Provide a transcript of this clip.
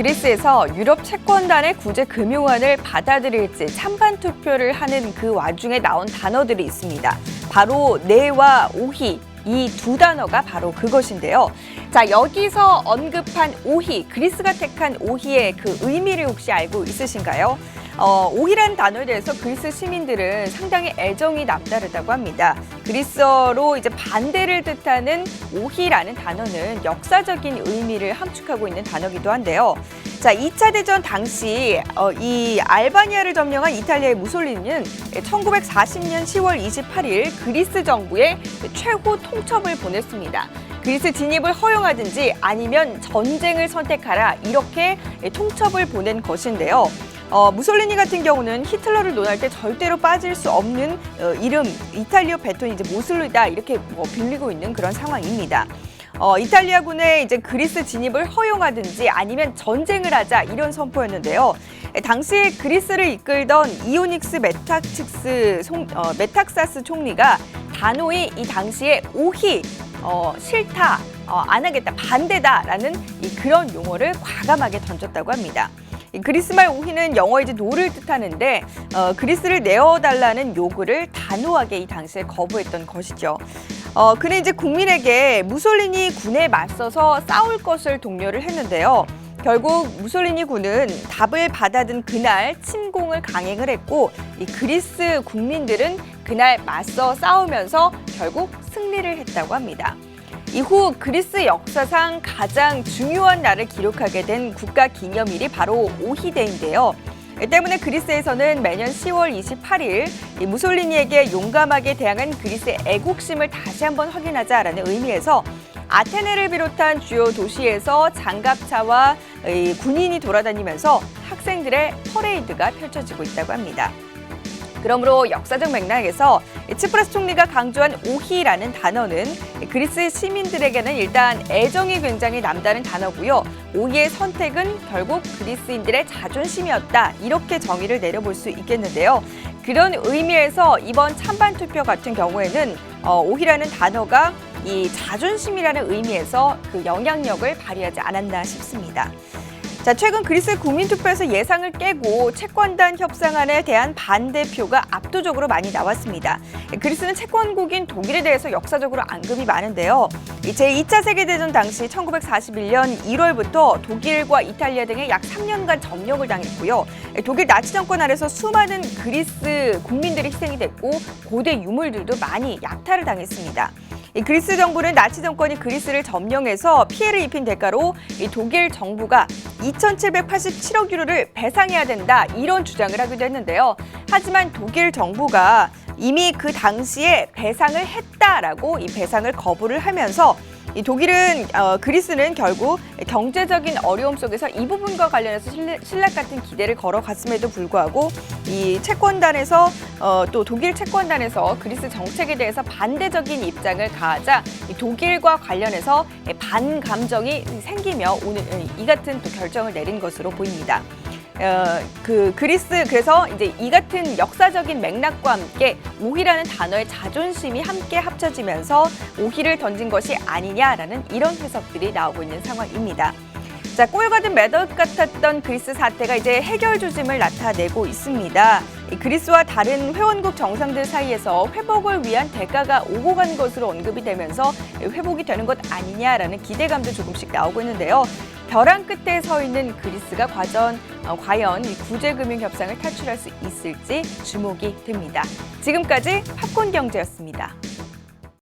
그리스에서 유럽 채권단의 구제 금융안을 받아들일지 찬반 투표를 하는 그 와중에 나온 단어들이 있습니다. 바로 네와 오희 이 두 단어가 바로 그것인데요. 자, 여기서 언급한 오희, 그리스가 택한 오희의 그 의미를 혹시 알고 있으신가요? 어, 오희란 단어에 대해서 그리스 시민들은 상당히 애정이 남다르다고 합니다. 그리스어로 이제 반대를 뜻하는 오희라는 단어는 역사적인 의미를 함축하고 있는 단어기도 한데요. 자, 2차 대전 당시 어, 이 알바니아를 점령한 이탈리아의 무솔리니는 1940년 10월 28일 그리스 정부에 최고 통첩을 보냈습니다. 그리스 진입을 허용하든지 아니면 전쟁을 선택하라 이렇게 통첩을 보낸 것인데요. 어, 무솔리니 같은 경우는 히틀러를 논할 때 절대로 빠질 수 없는 어, 이름 이탈리아 베톤이 이제 모슬리다 이렇게 뭐 빌리고 있는 그런 상황입니다. 어, 이탈리아군의 이제 그리스 진입을 허용하든지 아니면 전쟁을 하자 이런 선포였는데요. 당시 그리스를 이끌던 이오닉스 메탁식스 송, 어, 메탁사스 총리가 단호히 이 당시에 오희 어, 싫다, 어, 안 하겠다, 반대다라는 이 그런 용어를 과감하게 던졌다고 합니다. 이 그리스말 오희는 영어 이제 노를 뜻하는데 어, 그리스를 내어달라는 요구를 단호하게 이 당시에 거부했던 것이죠. 어, 그는 이제 국민에게 무솔리니 군에 맞서서 싸울 것을 독려를 했는데요. 결국 무솔리니 군은 답을 받아든 그날 침공을 강행을 했고 이 그리스 국민들은 그날 맞서 싸우면서 결국 승리를 했다고 합니다. 이후 그리스 역사상 가장 중요한 날을 기록하게 된 국가 기념일이 바로 오히데인데요. 이 때문에 그리스에서는 매년 10월 28일 이 무솔리니에게 용감하게 대항한 그리스의 애국심을 다시 한번 확인하자라는 의미에서 아테네를 비롯한 주요 도시에서 장갑차와 이 군인이 돌아다니면서 학생들의 퍼레이드가 펼쳐지고 있다고 합니다. 그러므로 역사적 맥락에서 치프라스 총리가 강조한 오희라는 단어는 그리스 시민들에게는 일단 애정이 굉장히 남다른 단어고요. 오희의 선택은 결국 그리스인들의 자존심이었다. 이렇게 정의를 내려볼 수 있겠는데요. 그런 의미에서 이번 찬반 투표 같은 경우에는 어, 오희라는 단어가 이 자존심이라는 의미에서 그 영향력을 발휘하지 않았나 싶습니다. 자, 최근 그리스 국민투표에서 예상을 깨고 채권단 협상안에 대한 반대표가 압도적으로 많이 나왔습니다. 그리스는 채권국인 독일에 대해서 역사적으로 언급이 많은데요. 제2차 세계대전 당시 1941년 1월부터 독일과 이탈리아 등의 약 3년간 점령을 당했고요. 독일 나치 정권 아래서 수많은 그리스 국민들이 희생이 됐고 고대 유물들도 많이 약탈을 당했습니다. 이 그리스 정부는 나치 정권이 그리스를 점령해서 피해를 입힌 대가로 이 독일 정부가 2,787억 유로를 배상해야 된다 이런 주장을 하기도 했는데요. 하지만 독일 정부가 이미 그 당시에 배상을 했다라고 이 배상을 거부를 하면서 이 독일은 어, 그리스는 결국 경제적인 어려움 속에서 이 부분과 관련해서 신락 같은 기대를 걸어갔음에도 불구하고 이 채권단에서 어, 또 독일 채권단에서 그리스 정책에 대해서 반대적인 입장을 가하자 이 독일과 관련해서 반감정이 생기며 오늘 이 같은 또 결정을 내린 것으로 보입니다. 어, 그 그리스 그래서 이제 이 같은 역사적인 맥락과 함께 오희라는 단어의 자존심이 함께 합쳐지면서 오희를 던진 것이 아니냐라는 이런 해석들이 나오고 있는 상황입니다. 자, 꼴과든 매덕 같았던 그리스 사태가 이제 해결 조짐을 나타내고 있습니다. 이 그리스와 다른 회원국 정상들 사이에서 회복을 위한 대가가 오고 간 것으로 언급이 되면서 회복이 되는 것 아니냐라는 기대감도 조금씩 나오고 있는데요. 벼랑 끝에 서 있는 그리스가 과전, 어, 과연 이 구제금융 협상을 탈출할 수 있을지 주목이 됩니다. 지금까지 팝콘 경제였습니다.